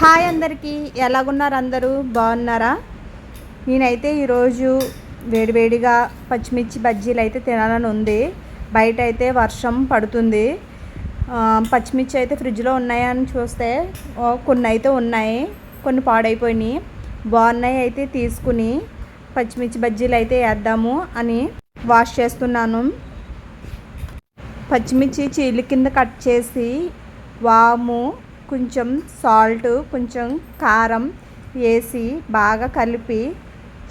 Hi అందరికీ. ఎలాగున్నారు అందరూ? బాగున్నారా? నేనైతే ఈరోజు వేడివేడిగా పచ్చిమిర్చి బజ్జీలు అయితే తినాలని ఉంది. బయట అయితే వర్షం పడుతుంది. పచ్చిమిర్చి అయితే ఫ్రిడ్జ్లో ఉన్నాయని చూస్తే కొన్ని అయితే ఉన్నాయి. కొన్ని పాడైపోయినాయి. బాగున్నాయి అయితే తీసుకుని పచ్చిమిర్చి బజ్జీలు అయితే వేద్దాము అని వాష్ చేస్తున్నాను. పచ్చిమిర్చి చీలి కింద కట్ చేసి వాము కొంచెం సాల్ట్ కొంచెం కారం వేసి బాగా కలిపి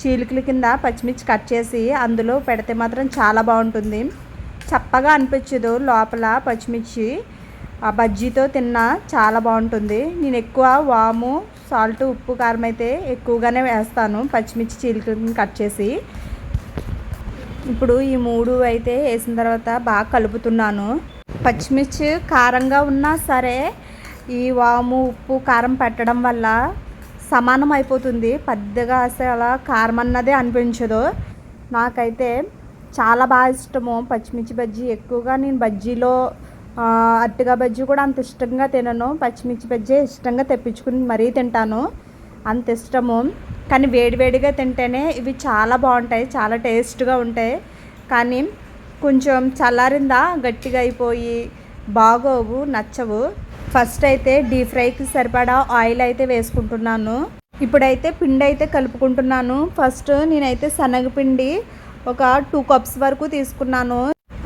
చీలికల కింద పచ్చిమిర్చి కట్ చేసి అందులో పెడితే మాత్రం చాలా బాగుంటుంది. చప్పగా అనిపించదు లోపల పచ్చిమిర్చి. ఆ బజ్జీతో తిన్నా చాలా బాగుంటుంది. నేను ఎక్కువ వాము సాల్ట్ ఉప్పు కారం అయితే ఎక్కువగానే వేస్తాను పచ్చిమిర్చి చీలికల కట్ చేసి. ఇప్పుడు ఈ మూడు అయితే వేసిన తర్వాత బాగా కలుపుతున్నాను. పచ్చిమిర్చి కారంగా ఉన్నా సరే ఈ వాము ఉప్పు కారం పెట్టడం వల్ల సమానం అయిపోతుంది. పెద్దగా అసలు కారం అన్నదే అనిపించదు. నాకైతే చాలా బాగా ఇష్టము. పచ్చిమిర్చి బజ్జీ ఎక్కువగా నేను బజ్జీలో అట్టుగా బజ్జీ కూడా అంత ఇష్టంగా తినను. పచ్చిమిర్చి బజ్జీ ఇష్టంగా తెప్పించుకుని మరీ తింటాను. అంత ఇష్టము. కానీ వేడివేడిగా తింటేనే ఇవి చాలా బాగుంటాయి. చాలా టేస్ట్గా ఉంటాయి. కానీ కొంచెం చల్లారిందా గట్టిగా అయిపోయి బాగోవు నచ్చవు. ఫస్ట్ అయితే డీప్ ఫ్రైకి సరిపడా ఆయిల్ అయితే వేసుకుంటున్నాను. ఇప్పుడైతే పిండి అయితే కలుపుకుంటున్నాను. ఫస్ట్ నేనైతే శనగపిండి ఒక టూ కప్స్ వరకు తీసుకున్నాను.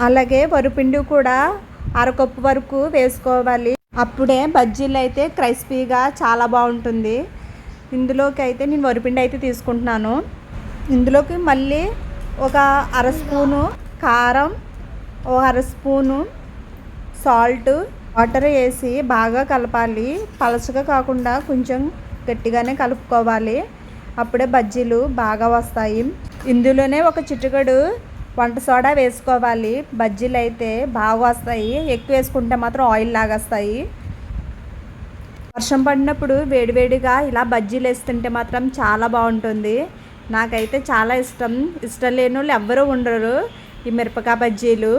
అలాగే వరిపిండి కూడా అరకప్పు వరకు వేసుకోవాలి. అప్పుడే బజ్జీలు అయితే క్రైస్పీగా చాలా బాగుంటుంది. ఇందులోకి అయితే నేను వరిపిండి అయితే తీసుకుంటున్నాను. ఇందులోకి మళ్ళీ ఒక అర స్పూను కారం ఒక అర స్పూను సాల్ట్ వాటర్ వేసి బాగా కలపాలి. పలచగా కాకుండా కొంచెం గట్టిగానే కలుపుకోవాలి. అప్పుడే బజ్జీలు బాగా వస్తాయి. ఇందులోనే ఒక చిటికెడు వంట సోడా వేసుకోవాలి. బజ్జీలు అయితే బాగా వస్తాయి. ఎక్కువ వేసుకుంటే మాత్రం ఆయిల్ లాగేస్తాయి వర్షం పడినప్పుడు వేడివేడిగా ఇలా బజ్జీలు వేస్తుంటే మాత్రం చాలా బాగుంటుంది. నాకైతే చాలా ఇష్టం. ఇష్టం లేని వాళ్ళు ఎవ్వరూ ఉండరు ఈ మిరపకాయ బజ్జీలు.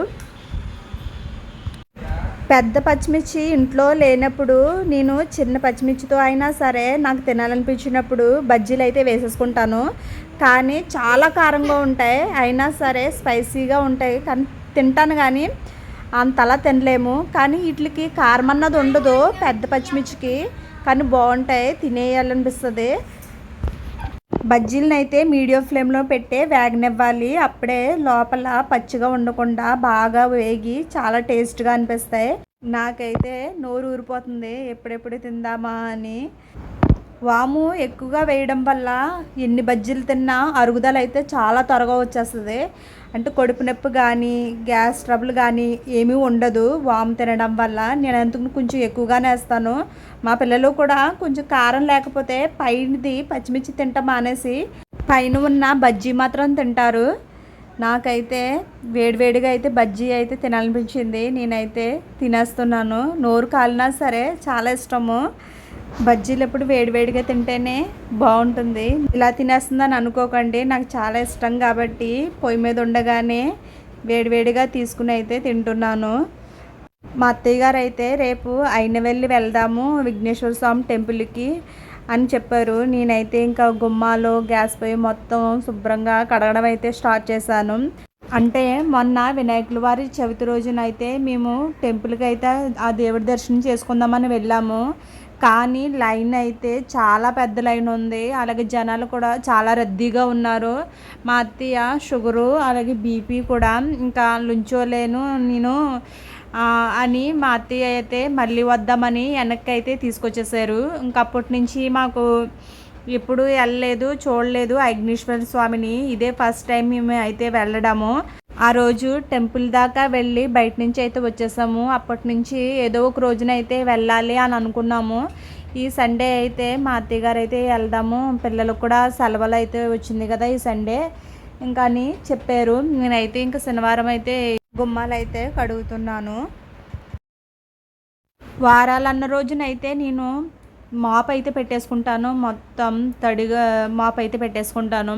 పెద్ద పచ్చిమిర్చి ఇంట్లో లేనప్పుడు నేను చిన్న పచ్చిమిర్చితో అయినా సరే నాకు తినాలనిపించినప్పుడు బజ్జీలు అయితే వేసేసుకుంటాను. కానీ చాలా కారంగా ఉంటాయి. అయినా సరే స్పైసీగా ఉంటాయి. కానీ తింటాను కానీ అంతలా తినలేము. కానీ వీటికి కారం అన్నది ఉండదు పెద్ద పచ్చిమిర్చికి. కానీ బాగుంటాయి తినేయాలనిపిస్తుంది. బజ్జీలను అయితే మీడియం ఫ్లేమ్లో పెట్టే వేగనివ్వాలి. అప్పుడే లోపల పచ్చిగా ఉండకుండా బాగా వేగి చాలా టేస్ట్గా అనిపిస్తాయి. నాకైతే నోరు ఊరిపోతుంది. ఎప్పుడెప్పుడు తిందామా అని. వాము ఎక్కువగా వేయడం వల్ల ఎన్ని బజ్జీలు తిన్నా అరుగుదల అయితే చాలా త్వరగా వచ్చేస్తుంది. అంటే కడుపు నొప్పి కానీ గ్యాస్ ట్రబుల్ కానీ ఏమీ ఉండదు వామ్ తినడం వల్ల. నేను అందుకు కొంచెం ఎక్కువగానే వేస్తాను మా పిల్లలు కూడా కొంచెం కారం లేకపోతే పైనది పచ్చిమిర్చి తింటాం మానేసి పైన ఉన్న బజ్జీ మాత్రం తింటారు. నాకైతే వేడివేడిగా అయితే బజ్జీ అయితే తినాలనిపించింది. నేనైతే తినేస్తున్నాను. నోరు కాలినా సరే చాలా ఇష్టము. బజ్జీలు ఎప్పుడు వేడివేడిగా తింటేనే బాగుంటుంది. ఇలా తినేస్తుందని అనుకోకండి. నాకు చాలా ఇష్టం కాబట్టి పొయ్యి మీద ఉండగానే వేడివేడిగా తీసుకుని అయితే తింటున్నాను. మా అత్తయ్య గారు అయితే రేపు అయిన వెళ్ళి వెళ్దాము విఘ్నేశ్వర స్వామి టెంపుల్కి అని చెప్పారు. నేనైతే ఇంకా గుమ్మాలో గ్యాస్ పొయ్యి మొత్తం శుభ్రంగా కడగడం అయితే స్టార్ట్ చేశాను. అంటే మొన్న వినాయకుల వారి చవితి రోజున అయితే మేము టెంపుల్కి అయితే ఆ దేవుడి దర్శనం చేసుకుందామని వెళ్ళాము. కానీ లైన్ అయితే చాలా పెద్ద లైన్ ఉంది. అలాగే జనాలు కూడా చాలా రద్దీగా ఉన్నారు. మా అత్తయ్య షుగరు అలాగే బీపీ కూడా ఇంకా లుంచోలేను నేను అని మా అత్తయ్య అయితే మళ్ళీ వద్దామని వెనక్కి అయితే తీసుకొచ్చేసారు. ఇంకప్పటి నుంచి మాకు ఎప్పుడు వెళ్ళలేదు చూడలేదు అగ్నిశ్వర స్వామిని. ఇదే ఫస్ట్ టైం మేము అయితే వెళ్ళడము. ఆ రోజు టెంపుల్ దాకా వెళ్ళి బయట నుంచి అయితే వచ్చేసాము. అప్పటి నుంచి ఏదో ఒక రోజున అయితే వెళ్ళాలి అని అనుకున్నాము. ఈ సండే అయితే మా అత్తయ్య గారు అయితే వెళ్దాము. పిల్లలకు కూడా సెలవులు అయితే వచ్చింది కదా ఈ సండే. ఇంకా అని చెప్పారు. నేనైతే ఇంకా శనివారం అయితే గుమ్మాలు అయితే కడుగుతున్నాను. వారాలన్న రోజునైతే నేను మాప్ అయితే పెట్టేసుకుంటాను. మొత్తం తడిగా మాప్ అయితే పెట్టేసుకుంటాను.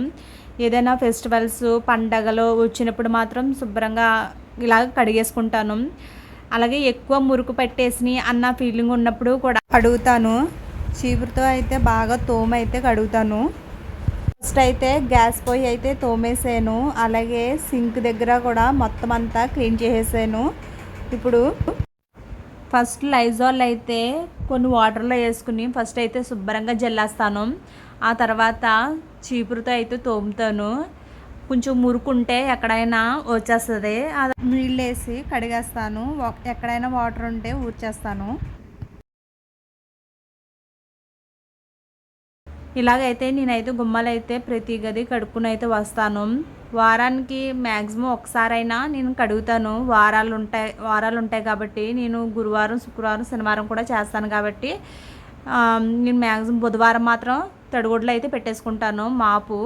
ఏదైనా ఫెస్టివల్స్ పండగలు వచ్చినప్పుడు మాత్రం శుభ్రంగా ఇలా కడిగేసుకుంటాను. అలాగే ఎక్కువ మురుకు పెట్టేసి అన్న ఫీలింగ్ ఉన్నప్పుడు కూడా కడుగుతాను. చీపురుతో అయితే బాగా తోమ అయితే కడుగుతాను. ఫస్ట్ అయితే గ్యాస్ పొయ్యి అయితే తోమేసాను. అలాగే సింక్ దగ్గర కూడా మొత్తం అంతా క్లీన్ చేసేసాను. ఇప్పుడు ఫస్ట్ లైజాల్ అయితే కొన్ని వాటర్లో వేసుకుని ఫస్ట్ అయితే శుభ్రంగా జల్లేస్తాను. ఆ తర్వాత చీపురుతో అయితే తోముతాను. కొంచెం మురుకుంటే ఎక్కడైనా వచ్చేస్తుంది. అది నీళ్ళు వేసి కడిగేస్తాను. ఎక్కడైనా వాటర్ ఉంటే ఊడ్చేస్తాను ఇలాగైతే నేనైతే గుమ్మలైతే ప్రతి గది కడుక్కుని అయితే వస్తాను. వారానికి మ్యాక్సిమం ఒకసారైనా నేను కడుగుతాను. వారాలు ఉంటాయి వారాలు ఉంటాయి కాబట్టి నేను గురువారం శుక్రవారం శనివారం కూడా చేస్తాను కాబట్టి నేను మ్యాక్సిమం బుధవారం మాత్రం తడిగుడ్లు అయితే పెట్టేసుకుంటాను మాపు.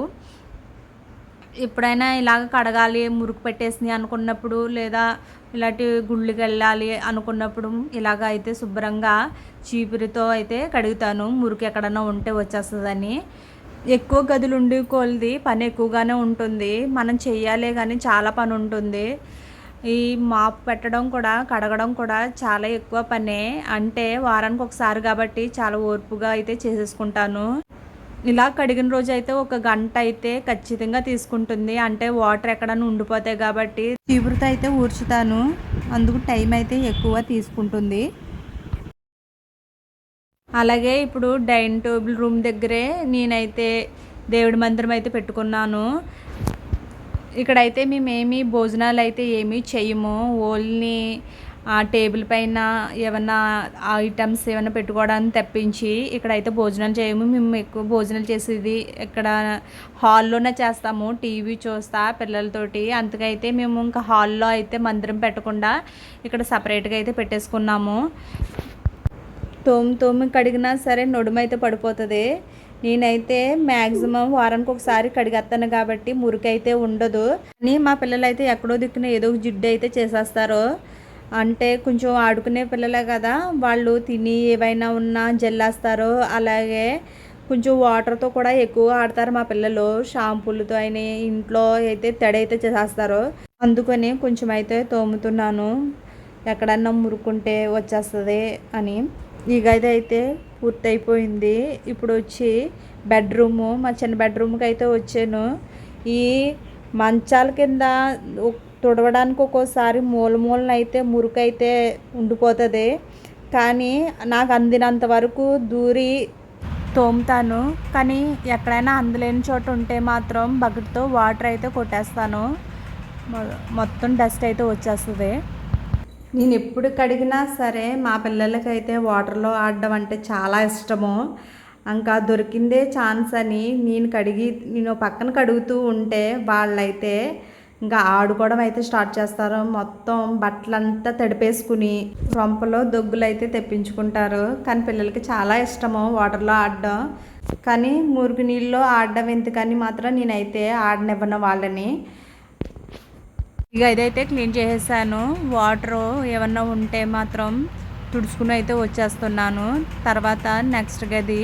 ఎప్పుడైనా ఇలాగ కడగాలి మురుకు పెట్టేసింది అనుకున్నప్పుడు లేదా ఇలాంటి గుళ్ళకి వెళ్ళాలి అనుకున్నప్పుడు ఇలాగ అయితే శుభ్రంగా చీపురితో అయితే కడుగుతాను. మురుకు ఎక్కడన్నా ఉంటే వచ్చేస్తుందని. ఎక్కువ గదులు ఉండి కొలిది పని ఎక్కువగానే ఉంటుంది. మనం చెయ్యాలే కానీ చాలా పని ఉంటుంది. ఈ మాప్ పెట్టడం కూడా కడగడం కూడా చాలా ఎక్కువ పనే. అంటే వారానికి ఒకసారి కాబట్టి చాలా ఓర్పుగా అయితే చేసేసుకుంటాను. ఇలా కడిగిన రోజు అయితే ఒక గంట అయితే ఖచ్చితంగా తీసుకుంటుంది. అంటే వాటర్ ఎక్కడన్నా ఉండిపోతాయి కాబట్టి తీవ్రత అయితే ఊర్చుతాను. అందుకు టైం అయితే ఎక్కువ తీసుకుంటుంది. అలాగే ఇప్పుడు డైనింగ్ టేబుల్ రూమ్ దగ్గరే నేనైతే దేవుడి మందిరం అయితే పెట్టుకున్నాను. ఇక్కడైతే మేమేమి భోజనాలు అయితే ఏమీ చేయము. ఓన్లీ ఆ టేబుల్ పైన ఏమన్నా ఐటమ్స్ ఏమైనా పెట్టుకోవడానికి తెప్పించి ఇక్కడైతే భోజనాలు చేయము. మేము ఎక్కువ భోజనాలు చేసేది ఇక్కడ హాల్లోనే చేస్తాము. టీవీ చూస్తా పిల్లలతోటి. అందుకైతే మేము ఇంకా హాల్లో అయితే మందిరం పెట్టకుండా ఇక్కడ సపరేట్గా అయితే పెట్టేసుకున్నాము. తోము తోము కడిగినా సరే నడుమైతే పడిపోతుంది. నేనైతే మ్యాక్సిమం వారానికి ఒకసారి కడిగేస్తాను కాబట్టి మురికైతే ఉండదు. కానీ మా పిల్లలైతే ఎక్కడో దిక్కున ఏదో ఒక జిడ్డు అయితే చేసేస్తారు. అంటే కొంచెం ఆడుకునే పిల్లలే కదా వాళ్ళు తిని ఏవైనా ఉన్నా జల్లేస్తారు అలాగే కొంచెం వాటర్తో కూడా ఎక్కువ ఆడతారు మా పిల్లలు. షాంపూలతో అయిన ఇంట్లో అయితే తడి అయితే చేసేస్తారు. అందుకని కొంచెం అయితే తోముతున్నాను. ఎక్కడన్నా మురుకుంటే వచ్చేస్తుంది అని. ఈ గది అయితే పూర్తయిపోయింది. ఇప్పుడు వచ్చి బెడ్రూము మా చిన్న బెడ్రూమ్కి అయితే వచ్చాను. ఈ మంచాల కింద తుడవడానికి ఒక్కోసారి మూల మూలన అయితే మురికైతే ఉండిపోతుంది. కానీ నాకు అందినంత వరకు దూరి తోముతాను. కానీ ఎక్కడైనా అందలేని చోట ఉంటే మాత్రం బకెట్తో వాటర్ అయితే కొట్టేస్తాను. మొత్తం డస్ట్ అయితే వచ్చేస్తుంది. నేను ఎప్పుడు కడిగినా సరే మా పిల్లలకైతే వాటర్లో ఆడడం అంటే చాలా ఇష్టము. ఇంకా దొరికిందే ఛాన్స్ అని నేను కడిగి నేను పక్కన కడుగుతూ ఉంటే వాళ్ళైతే ఇంకా ఆడుకోవడం అయితే స్టార్ట్ చేస్తారు. మొత్తం బట్టలంతా తడిపేసుకుని రొంపలో దొగ్గులు అయితే తెప్పించుకుంటారు. కానీ పిల్లలకి చాలా ఇష్టము వాటర్లో ఆడడం. కానీ మురుగు నీళ్ళలో ఆడడం ఎందుకని మాత్రం నేనైతే ఆడనివ్వను వాళ్ళని. ఇక ఇదైతే క్లీన్ చేసేసాను. వాటర్ ఏమన్నా ఉంటే మాత్రం తుడుచుకుని అయితే వచ్చేస్తున్నాను. తర్వాత నెక్స్ట్ గది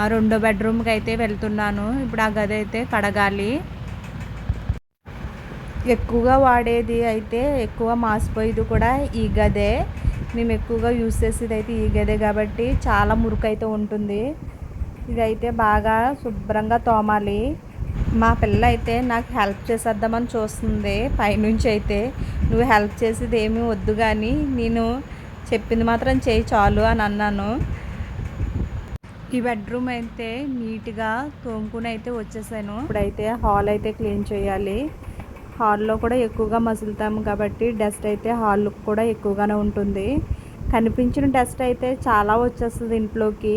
ఆ రెండో బెడ్రూమ్కి అయితే వెళ్తున్నాను. ఇప్పుడు ఆ గది అయితే కడగాలి. ఎక్కువగా వాడేది అయితే ఎక్కువ మాసిపోయేది కూడా ఈ గదే. మేము ఎక్కువగా యూస్ చేసేది అయితే ఈ గదే కాబట్టి చాలా మురుకు అయితే ఉంటుంది. ఇదైతే బాగా శుభ్రంగా తోమాలి. మా పిల్ల అయితే నాకు హెల్ప్ చేసేద్దామని చూస్తుంది పైనుంచి అయితే. నువ్వు హెల్ప్ చేసేది ఏమీ వద్దు కానీ నేను చెప్పింది మాత్రం చేయి చాలు అని అన్నాను. ఈ బెడ్రూమ్ అయితే నీట్గా తోముకుని అయితే వచ్చేసాను. ఇప్పుడైతే హాల్ అయితే క్లీన్ చేయాలి. హాల్లో కూడా ఎక్కువగా మసులుతాము కాబట్టి డస్ట్ అయితే హాల్లో కూడా ఎక్కువగానే ఉంటుంది. కనిపించిన డస్ట్ అయితే చాలా వచ్చేస్తుంది ఇంట్లోకి.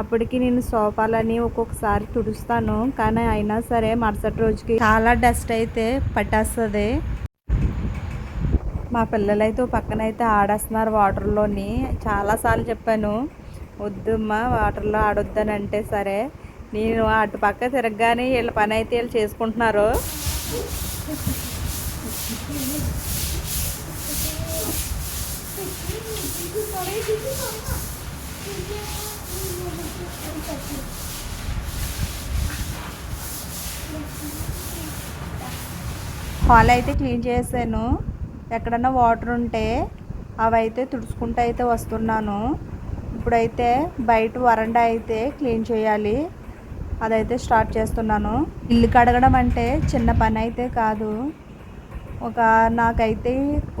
అప్పటికి నేను సోఫాలని ఒక్కొక్కసారి తుడుస్తాను. కానీ అయినా సరే మరుసటి రోజుకి చాలా డస్ట్ అయితే పట్టేస్తుంది. మా పిల్లలైతే పక్కన అయితే ఆడేస్తున్నారు వాటర్లోని. చాలాసార్లు చెప్పాను వద్దమ్మా వాటర్లో ఆడొద్దని అంటే సరే నేను అటు పక్క తిరగగానే వీళ్ళ పని అయితే వీళ్ళు చేసుకుంటున్నారు. హాల్ అయితే క్లీన్ చేశాను. ఎక్కడన్నా వాటర్ ఉంటే అవి అయితే తుడుచుకుంటూ అయితే వస్తున్నాను. ఇప్పుడైతే బయట వరండా అయితే క్లీన్ చేయాలి. అదైతే స్టార్ట్ చేస్తున్నాను. ఇల్లు కడగడం అంటే చిన్న పని అయితే కాదు. ఒక నాకైతే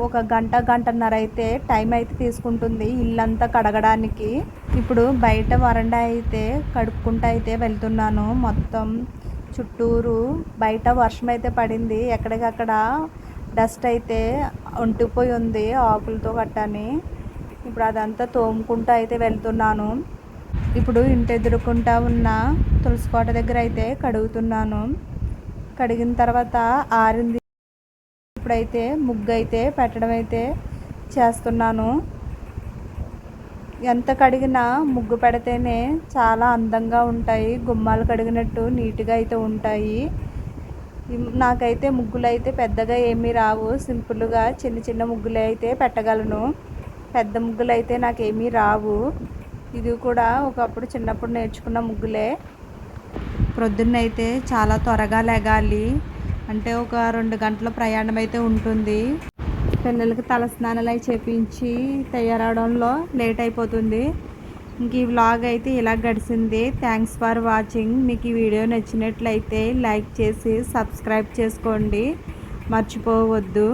ఒక గంట గంటన్నర అయితే టైం అయితే తీసుకుంటుంది ఇల్లంతా కడగడానికి. ఇప్పుడు బయట వరండా అయితే కడుక్కుంటూ అయితే వెళ్తున్నాను మొత్తం. చుట్టూరు బయట వర్షం అయితే పడింది. ఎక్కడికక్కడ డస్ట్ అయితే ఒంటిపోయి ఉంది ఆకులతో కట్టని ఇప్పుడు అదంతా తోముకుంటూ అయితే వెళ్తున్నాను. ఇప్పుడు ఇంటి ఎదురుకుంటా ఉన్న తులసి కోట దగ్గర అయితే కడుగుతున్నాను. కడిగిన తర్వాత ఆరింది ఇప్పుడైతే ముగ్గు అయితే పెట్టడం అయితే చేస్తున్నాను. ఎంత కడిగినా ముగ్గు పెడితేనే చాలా అందంగా ఉంటాయి. గుమ్మాలు కడిగినట్టు నీట్గా అయితే ఉంటాయి. నాకైతే ముగ్గులు అయితే పెద్దగా ఏమీ రావు. సింపుల్గా చిన్న చిన్న ముగ్గులు అయితే పెట్టగలను. పెద్ద ముగ్గులు అయితే నాకేమీ రావు. ఇది కూడా ఒకప్పుడు చిన్నప్పుడు నేర్చుకున్న ముగ్గులే. ప్రొద్దున్నైతే చాలా త్వరగా లెగాలి. అంటే ఒక రెండు గంటల ప్రయాణం అయితే ఉంటుంది. పిల్లలకి తలస్నానాలు అవి చేపించి తయారవడంలో లేట్ అయిపోతుంది ఇంక ఈ వ్లాగ్ అయితే ఇలా గడిచింది థ్యాంక్స్ ఫర్ వాచింగ్ మీకు ఈ వీడియో నచ్చినట్లయితే లైక్ చేసి సబ్స్క్రైబ్ చేసుకోండి. మర్చిపోవద్దు.